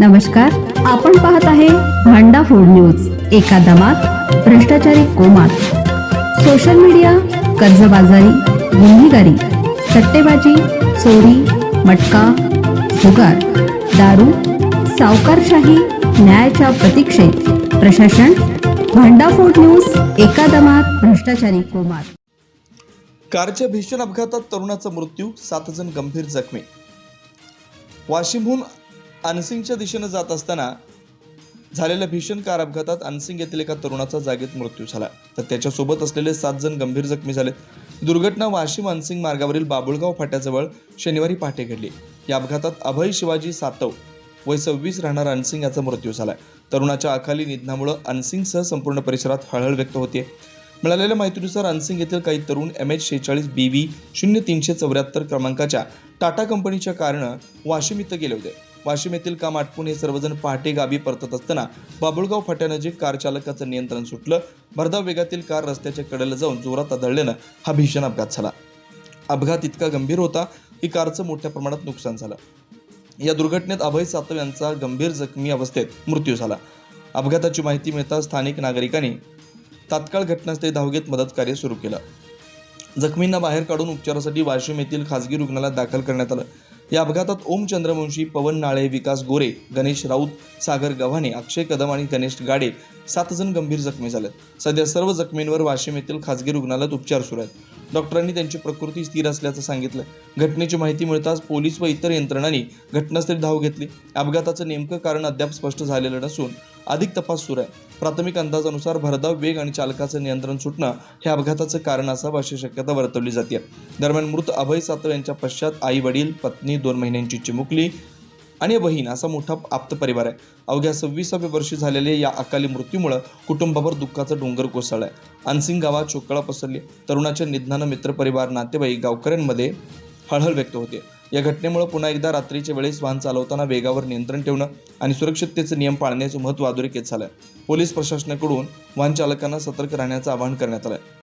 नमस्कार आपण पाहत आहे भांडा फोड न्यूज एका दमात भ्रष्टाचारी कोमात. सोशल मीडिया कर्जबाजारी गुन्हेगारी सट्टेबाजी चोरी मटका जुगार दारू सावकारशाही न्यायाच्या प्रतीक्षेत. प्रशासन भांडा फूड न्यूज एका दमात भ्रष्टाचारी कोमात. कारच्या भीषण अपघातात तरुणाचा मृत्यू सात जण गंभीर जखमी. वाशिमहून अनसिंगच्या दिशेनं जात असताना झालेल्या भीषण कार अपघातात अनसिंग येथील एका तरुणाचा जागेत मृत्यू झाला. तर त्याच्यासोबत असलेले सात जण गंभीर जखमी झाले. दुर्घटना वाशिम अनसिंग मार्गावरील बाबुळगाव फाट्याजवळ शनिवारी पहाटे घडली. या अपघातात अभय शिवाजी सातव वय सव्वीस राहणार अनसिंग याचा मृत्यू झाला. तरुणाच्या अकाली निधनामुळे अनसिंगसह संपूर्ण परिसरात हळहळ व्यक्त होते मिळालेल्या माहितीनुसार अनसिंग येथील काही तरुण एम एच शेहेचाळीस बी व्ही शून्य तीनशे चौऱ्याहत्तर क्रमांकाच्या टाटा कंपनीच्या कारणं वाशिम इथं गेले होते. वाशिम येथील काम आटपून हे सर्वजण पहाटे गावी परतत असताना बाबुळगाव फाट्यानजीक कार चालकाचं नियंत्रण सुटलं. भरधाव वेगातील कार रस्त्याच्या कडेला जाऊन जोरात आदळल्यानं हा भीषण अपघात झाला. अपघात इतका गंभीर होता की कारचं मोठ्या प्रमाणात नुकसान झालं. या दुर्घटनेत अभय सातव यांचा गंभीर जखमी अवस्थेत मृत्यू झाला. अपघाताची माहिती मिळताच स्थानिक नागरिकांनी तात्काळ घटनास्थळी धाव घेत मदत कार्य सुरू केलं. जखमींना बाहेर काढून उपचारासाठी वाशिम येथील खासगी रुग्णालयात दाखल करण्यात आलं. या अपघातात ओम चंद्रवंशी पवन नाळे विकास गोरे गणेश राऊत सागर गव्हाणे अक्षय कदम आणि गणेश गाडे सात जण गंभीर जखमी झाले सध्या सर्व जखमींवर वाशिम येथील खासगी रुग्णालयात उपचार सुरू आहेत. डॉक्टरांनी त्यांची प्रकृती स्थिर असल्याचं सांगितलं. घटनेची माहिती मिळताच पोलीस व इतर यंत्रणांनी घटनास्थळी धाव घेतली. अपघाताचं नेमकं कारण अद्याप स्पष्ट झालेलं नसून अधिक तपास सुरू आहे. प्राथमिक अंदाजानुसार भरधाव वेग आणि चालकाचं नियंत्रण सुटणं हे अपघाताचं कारण असावं अशी शक्यता वर्तवली जाते. दरम्यान मृत अभय सातव यांच्या पश्चात आई वडील पत्नी दोन महिन्यांची चिमुकली आणि बहीण असा मोठा आप्त परिवार आहे. अवघ्या सव्वीसाव्या वर्षी झालेल्या या अकाली मृत्यूमुळं कुटुंबावर दुःखाचा डोंगर कोसळला आहे अनसिंग गावात चोकळा पसरली. तरुणाच्या निधनानं मित्रपरिवार नातेवाईक गावकऱ्यांमध्ये हळहळ व्यक्त होते. या घटनेमुळे पुन्हा एकदा रात्रीच्या वेळेस वाहन चालवताना वेगावर नियंत्रण ठेवणं आणि सुरक्षिततेचे नियम पाळण्याचे महत्त्व अधोरेखित झालं पोलीस प्रशासनाकडून वाहन चालकांना सतर्क राहण्याचं आवाहन करण्यात आलं